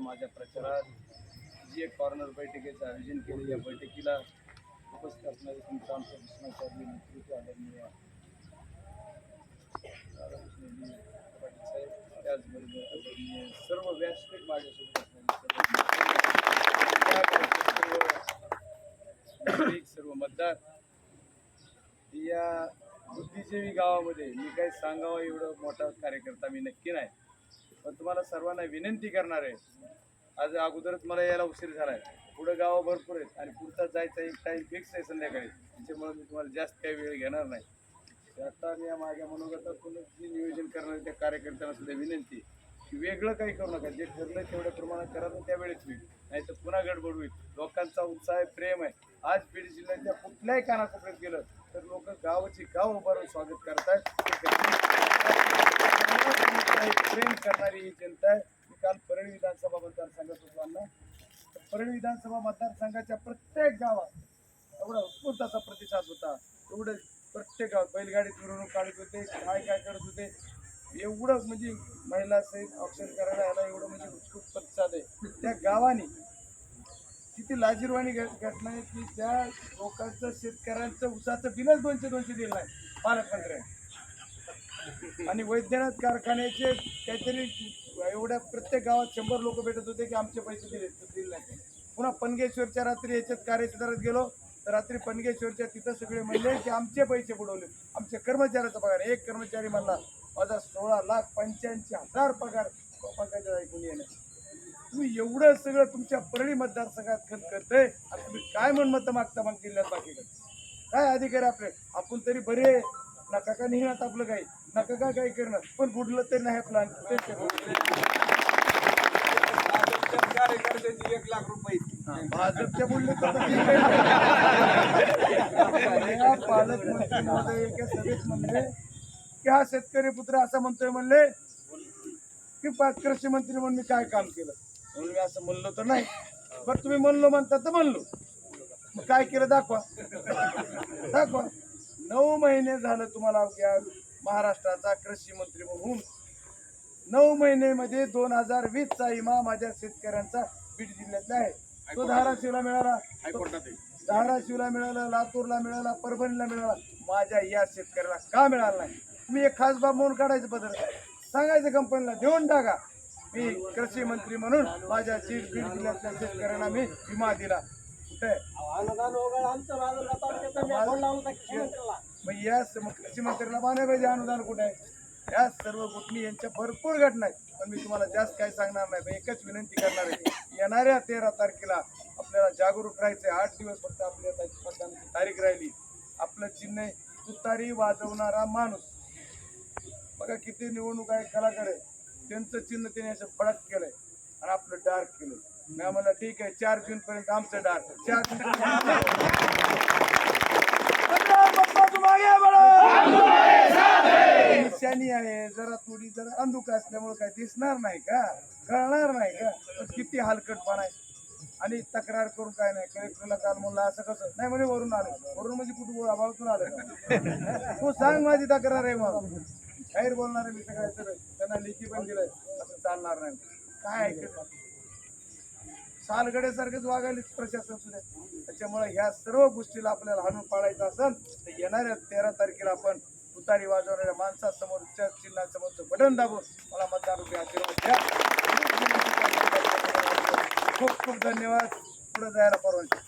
येणाऱ्या माझ्या प्रचारात जी एक कॉर्नर बैठकीचं आयोजन केलं या बैठकीला उपस्थित असणारे तुमचं आमचं कृष्णाचार्य नेतृत्व आदरणीय राधाकृष्णजी पाटील साहेब त्याचबरोबर आदरणीय सर्व व्यासपीठ माझ्यासोबत असणारे सर्व मतदार या बुद्धिजीवी गावामध्ये मी काही सांगावं एवढं मोठा कार्यकर्ता मी नक्की नाही. पण तुम्हाला सर्वांना विनंती करणार आहे आज अगोदरच मला यायला उशीर झाला आहे पुढं गावं भरपूर आहेत आणि पुढचा जायचा एक टाईम फिक्स आहे संध्याकाळी. त्याच्यामुळे मी तुम्हाला जास्त काही वेळ घेणार नाही. आता मी या माझ्या मनोगतातून जे नियोजन करणार त्या कार्यकर्त्यांना सुद्धा विनंती की वेगळं काही करू नका. जे ठरलं तेवढ्या प्रमाणात करा तर त्यावेळेस होईल. नाही तर पुन्हा गडबड होईल. लोकांचा उत्साह आहे प्रेम आहे. आज बीड जिल्ह्याच्या कुठल्याही कानाकोपऱ्यात गेलं तर लोक गावाची गाव उभारून स्वागत करतात प्रेम करणारी ही जनता आहे. मी काल परळी विधानसभा मतदारसंघात होतो अण्णा. परळी विधानसभा मतदारसंघाच्या प्रत्येक गावात एवढा उत्स्फूर्त असा प्रतिसाद होता. एवढं प्रत्येक गावात बैलगाडीत मिरवणूक काढत होते काय काय करत होते. एवढं म्हणजे महिला सहित ऑप्शन करायला याला एवढं म्हणजे उत्स्फूर्त प्रतिसाद आहे. त्या गावाने किती लाजीरवाणी घट- घटना आहे की त्या लोकांचं शेतकऱ्यांचं उसाचं बिलच दोनशे दोनशे दिलं नाही. पालकमंत्र्यांनी. आणि वैद्यनाथ कारखान्याचे काहीतरी एवढ्या प्रत्येक गावात शंभर लोक भेटत होते की आमचे पैसे दिले दिले नाही. पुन्हा पनगेश्वरच्या रात्री याच्यात कार्यक्षेत्रात गेलो. तर रात्री पनगेश्वरच्या तिथं सगळे म्हणले की आमचे पैसे बुडवले. आमच्या कर्मचाऱ्याचा पगार. एक कर्मचारी म्हणला माझा सोळा लाख पंच्याऐंशी हजार पगार पगाराच्या ऐकून येणार तुम्ही एवढं सगळं तुमच्या परळी मतदारसंघात खत करतोय. आणि तुम्ही काय म्हणून मतं मागता मग जिल्ह्यात बाकीकडे? काय अधिकारी आपले? आपण तरी बरे नका का नाही आता आपलं काही? नका का काही करणार? पण बुडलं तरी नाही प्लान कार्यकर्त्याची एक लाख रुपये भाजपच्या पालकमंत्री महोदय एका सभेत म्हणले की हा शेतकरी पुत्र असं म्हणतोय म्हणले की कृषी मंत्री म्हणून मी काय काम केलं? म्हणून मी असं म्हणलो तर नाही. बरं तुम्ही म्हणलो म्हणता तर म्हणलो. मग काय केलं दाखवा. दाखवा. नऊ महिने झालं तुम्हाला या महाराष्ट्राचा कृषी मंत्री म्हणून. नऊ महिन्यामध्ये दोन हजार वीसचा विमा माझ्या शेतकऱ्यांचा बीड जिल्ह्यातला आहे. तो धाराशिवला मिळाला. धाराशिवला मिळाला लातूरला मिळाला परभणीला मिळाला. माझ्या या शेतकऱ्याला का मिळाला नाही? तुम्ही एक खास बाब म्हणून काढायचं बदल सांगायचं कंपनीला देऊन टाका. मी कृषी मंत्री म्हणून माझ्या बीड जिल्ह्यातल्या शेतकऱ्यांना मी विमा दिला. कुठे मग या स- मग कृषी मंत्र्याला मानाय पाहिजे अनुदान कुठे आहे? या सर्व गोष्टी यांच्या भरपूर घटना आहेत. पण मी तुम्हाला जास्त काही सांगणार नाही. पण एकच विनंती करणार आहे येणाऱ्या तेरा तारखेला आपल्याला जागरूक राहायचं आहे आठ दिवस फक्त आपल्या मतदानाची तारीख राहिली. आपलं चिन्ह आहे तुतारी वाजवणारा माणूस. बघा किती निवडणूक आहे कलाकार आहे. त्यांचं चिन्ह त्याने असं फडक केलंय आणि आपलं डार्क केलं मी म्हणलं ठीक आहे चार जून पर्यंत आमचं डार्क चार जून निशाणी आहे. जरा थोडी जरा अंधुक असल्यामुळे काय दिसणार नाही का? कळणार नाही का? किती हलकटपणा आहे. आणि तक्रार करून काय नाही कलेक्टरला काल म्हणलं असं कसं? नाही म्हणे वरून आलं. वरून म्हणजे कुठं आबाळतून आलं. तू सांग माझी तक्रार आहे मला बाहेर बोलणार आहे मी सगळ्या सगळं. त्यांना लेखी पण दिलंय. असं चालणार नाही. काय ऐकत सालगडेसारखेच सालगड्यासारखंच वागायला प्रशासन सुद्धा. त्याच्यामुळे ह्या सर्व गोष्टीला आपल्याला हाणून पाळायचं असेल तर येणाऱ्या तेरा तारखेला आपण तुतारी वाजवणाऱ्या माणसासमोरच्या चिन्हासमोरचं बटन दाबून मला मतदार आशीर्वाद द्या. खूप खूप धन्यवाद. पुढे जायला परवानगी.